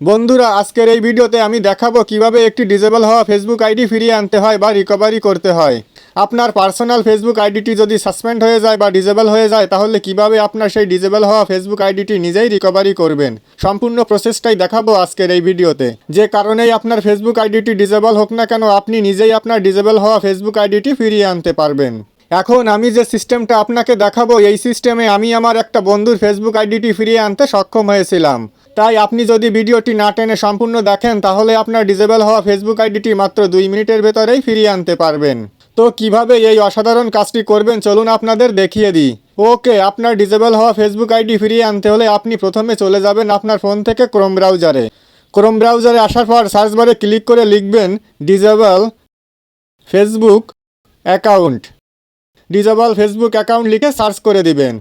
বন্ধুরা, আজকের এই ভিডিওতে আমি দেখাবো কীভাবে একটি ডিজেবল হওয়া ফেসবুক আইডি ফিরিয়ে আনতে হয় বা রিকভারি করতে হয়। আপনার পার্সোনাল ফেসবুক আইডিটি যদি সাসপেন্ড হয়ে যায় বা ডিজেবল হয়ে যায়, তাহলে কীভাবে আপনার সেই ডিজেবল হওয়া ফেসবুক আইডিটি নিজেই রিকভারি করবেন? সম্পূর্ণ প্রসেসটাই দেখাবো আজকের এই ভিডিওতে। যে কারণেই আপনার ফেসবুক আইডিটি ডিজেবল হোক না কেন, আপনি নিজেই আপনার ডিজেবল হওয়া ফেসবুক আইডিটি ফিরিয়ে আনতে পারবেন। এখন আমি যে সিস্টেমটা আপনাকে দেখাবো, এই সিস্টেমে আমি আমার একটা বন্ধুর ফেসবুক আইডিটি ফিরিয়ে আনতে সক্ষম হয়েছিলাম। তাই আপনি যদি ভিডিওটি না টেনে সম্পূর্ণ দেখেন, তাহলে আপনার ডিজেবল হওয়া ফেসবুক আইডিটি মাত্র দুই মিনিটের ভেতরেই ফিরিয়ে আনতে পারবেন। তো কীভাবে এই অসাধারণ কাজটি করবেন, চলুন আপনাদের দেখিয়ে দিই। ওকে, আপনার ডিজেবল হওয়া ফেসবুক আইডি ফিরিয়ে আনতে হলে আপনি প্রথমে চলে যাবেন আপনার ফোন থেকে ক্রোম ব্রাউজারে। ক্রোম ব্রাউজারে আসার পর সার্চ বারে ক্লিক করে লিখবেন disable Facebook account. Disable Facebook account লিখে সার্চ করে দিবেন।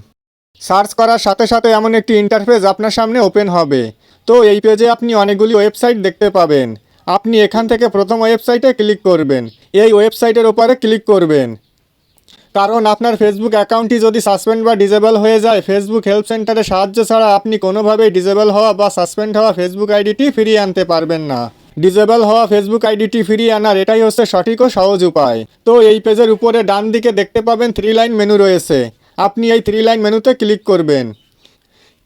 সার্চ করার সাথে সাথে এমন একটি ইন্টারফেস আপনার সামনে ওপেন হবে। তো এই পেজে আপনি অনেকগুলি ওয়েবসাইট দেখতে পাবেন। আপনি এখান থেকে প্রথম ওয়েবসাইটে ক্লিক করবেন। এই ওয়েবসাইটের ওপরে ক্লিক করবেন। কারণ আপনার ফেসবুক অ্যাকাউন্টটি যদি সাসপেন্ড বা ডিজেবল হয়ে যায় ফেসবুক হেল্প সেন্টারের সাহায্য ছাড়া আপনি কোনোভাবেই ডিজেবল হওয়া বা সাসপেন্ড হওয়া ফেসবুক আইডিটি ফিরিয়ে আনতে পারবেন না। ডিজেবল হওয়া ফেসবুক আইডিটি ফিরিয়ে আনার এটাই হচ্ছে সঠিক ও সহজ উপায়। তো এই পেজের উপরে ডান দিকে দেখতে পাবেন থ্রি লাইন মেনু রয়েছে। আপনি এই থ্রি লাইন মেনুতে ক্লিক করবেন।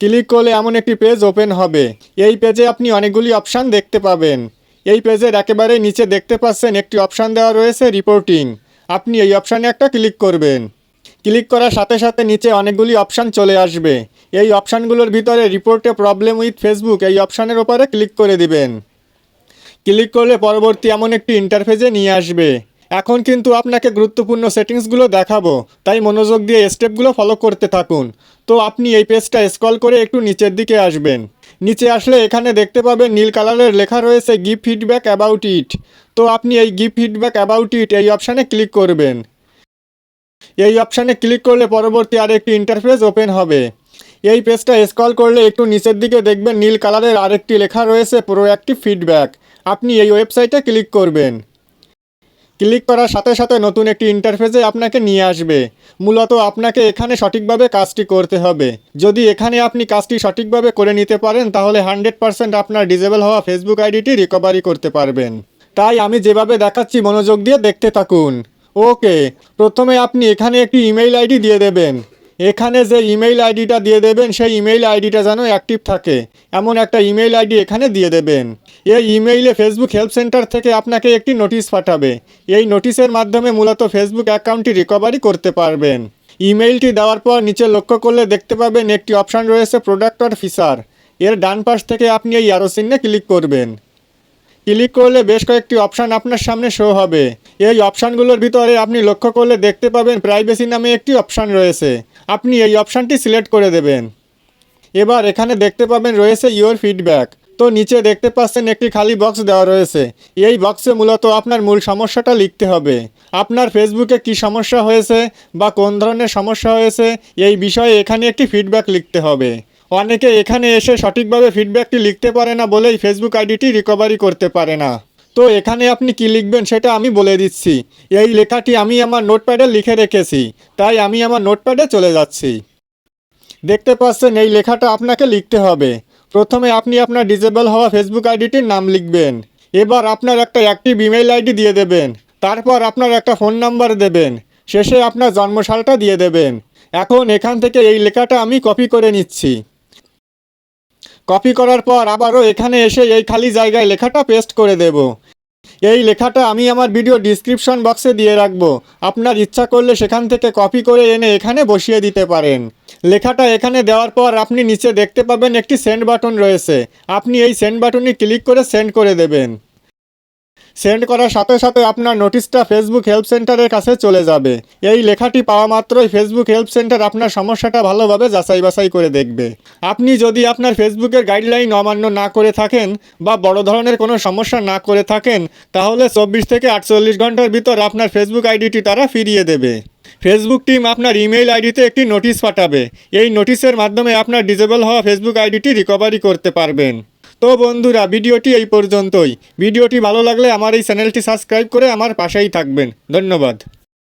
ক্লিক করলে এমন একটি পেজ ওপেন হবে। এই পেজে আপনি অনেকগুলি অপশান দেখতে পাবেন। এই পেজের একেবারে নিচে দেখতে পাচ্ছেন একটি অপশান দেওয়া রয়েছে রিপোর্টিং আপনি এই অপশানে একটা ক্লিক করবেন। ক্লিক করার সাথে সাথে নিচে অনেকগুলি অপশান চলে আসবে। এই অপশানগুলোর ভিতরে রিপোর্টে প্রবলেম উইথ ফেসবুক এই অপশানের ওপরে ক্লিক করে দিবেন। ক্লিক করলে পরবর্তী এমন একটি ইন্টারফেসে নিয়ে আসবে। এখন কিন্তু আপনাকে গুরুত্বপূর্ণ সেটিংসগুলো দেখাবো, তাই মনোযোগ দিয়ে স্টেপগুলো ফলো করতে থাকুন। তো আপনি এই পেজটা স্ক্রল করে একটু নিচের দিকে আসবেন। নিচে আসলে এখানে দেখতে পাবেন নীল কালারের লেখা রয়েছে গিভ ফিডব্যাক অ্যাবাউট ইট তো আপনি এই গিভ ফিডব্যাক অ্যাবাউট ইট এই অপশানে ক্লিক করবেন। এই অপশানে ক্লিক করলে পরবর্তী আরেকটি ইন্টারফেস ওপেন হবে। এই পেজটা স্ক্রল করলে একটু নিচের দিকে দেখবেন নীল কালারের আরেকটি লেখা রয়েছে প্রোঅ্যাক্টিভ ফিডব্যাক আপনি এই ওয়েবসাইটে ক্লিক করবেন। ক্লিক করার সাথে সাথে নতুন একটি ইন্টারফেসে আপনাকে নিয়ে আসবে। মূলত আপনাকে এখানে সঠিকভাবে কাজটি করতে হবে। যদি এখানে আপনি কাজটি সঠিকভাবে করে নিতে পারেন, তাহলে হান্ড্রেড পারসেন্ট আপনার ডিজেবল হওয়া ফেসবুক আইডিটি রিকভারি করতে পারবেন। তাই আমি যেভাবে দেখাচ্ছি, মনোযোগ দিয়ে দেখতে থাকুন। ওকে, প্রথমে আপনি এখানে একটি ইমেইল আইডি দিয়ে দেবেন। এখানে যে ইমেইল আইডিটা দিয়ে দেবেন, সেই ইমেইল আইডিটা যেন অ্যাক্টিভ থাকে। এমন একটা ইমেইল আইডি এখানে দিয়ে দেবেন। এই ইমেইলে ফেসবুক হেল্প সেন্টার থেকে আপনাকে একটি নোটিশ পাঠাবে। এই নোটিশের মাধ্যমে মূলত ফেসবুক অ্যাকাউন্টটি রিকভারি করতে পারবেন। ইমেইলটি দেওয়ার পর নিচে লক্ষ্য করলে দেখতে পাবেন একটি অপশান রয়েছে প্রোডাক্ট অর ফিচার এর ডান পাশ থেকে আপনি এই অ্যারো চিহ্নে ক্লিক করবেন। ক্লিক করলে বেশ কয়েকটি অপশান আপনার সামনে শো হবে। এই অপশানগুলোর ভিতরে আপনি লক্ষ্য করলে দেখতে পাবেন প্রাইভেসি নামে একটি অপশান রয়েছে। আপনি এই অপশানটি সিলেক্ট করে দেবেন। এবার এখানে দেখতে পাবেন রয়েছে ইওর ফিডব্যাক। তো নিচে দেখতে পাচ্ছেন একটি খালি বক্স দেওয়া রয়েছে। এই বক্সে মূলত আপনার মূল সমস্যাটা লিখতে হবে। আপনার ফেসবুকে কি সমস্যা হয়েছে বা কোন ধরনের সমস্যা হয়েছে, এই বিষয়ে এখানে একটি ফিডব্যাক লিখতে হবে। অনেকে এখানে এসে সঠিকভাবে ফিডব্যাকটি লিখতে পারে না বলেই ফেসবুক আইডিটি রিকভারি করতে পারে না। তো এখানে আপনি কি লিখবেন সেটা আমি বলে দিচ্ছি। এই লেখাটি আমি আমার নোটপ্যাডে লিখে রেখেছি, তাই আমি আমার নোটপ্যাডে চলে যাচ্ছি। দেখতে পাচ্ছেন, এই লেখাটা আপনাকে লিখতে হবে। প্রথমে আপনি আপনার ডিজেবল হওয়া ফেসবুক আইডিটির নাম লিখবেন। এবার আপনার একটা অ্যাক্টিভ ইমেইল আইডি দিয়ে দেবেন। তারপর আপনার একটা ফোন নাম্বার দেবেন। শেষে আপনার জন্মসালটা দিয়ে দেবেন। এখন এখান থেকে এই লেখাটা আমি কপি করে নিচ্ছি। কপি করার পর আবারও এখানে এসে এই খালি জায়গায় লেখাটা পেস্ট করে দেব। এই লেখাটা আমি আমার ভিডিও ডিসক্রিপশন বক্সে দিয়ে রাখব। আপনার ইচ্ছা করলে সেখান থেকে কপি করে এনে এখানে বসিয়ে দিতে পারেন। লেখাটা এখানে দেওয়ার পর আপনি নিচে দেখতে পাবেন একটি সেন্ড বাটন রয়েছে। আপনি এই সেন্ড বাটনে ক্লিক করে সেন্ড করে দেবেন। সেন্ড করার সাথে সাথে আপনার নোটিশটা ফেসবুক হেল্প সেন্টারের কাছে চলে যাবে। এই লেখাটি পাওয়া মাত্রই ফেসবুক হেল্প সেন্টার আপনার সমস্যাটা ভালোভাবে যাচাই বাছাই করে দেখবে। আপনি যদি আপনার ফেসবুকের গাইডলাইন অমান্য না করে থাকেন বা বড় ধরনের কোনো সমস্যা না করে থাকেন, তাহলে চব্বিশ থেকে আটচল্লিশ ঘণ্টার ভিতর আপনার ফেসবুক আইডিটি তারা ফিরিয়ে দেবে। ফেসবুক টিম আপনার ইমেইল আইডিতে একটি নোটিশ পাঠাবে। এই নোটিশের মাধ্যমে আপনার ডিজেবল হওয়া ফেসবুক আইডিটি রিকভারি করতে পারবেন। তো বন্ধুরা, ভিডিওটি এই পর্যন্তই। ভিডিওটি ভালো লাগলে আমার এই চ্যানেলটি সাবস্ক্রাইব করে আমার পাশেই থাকবেন। ধন্যবাদ।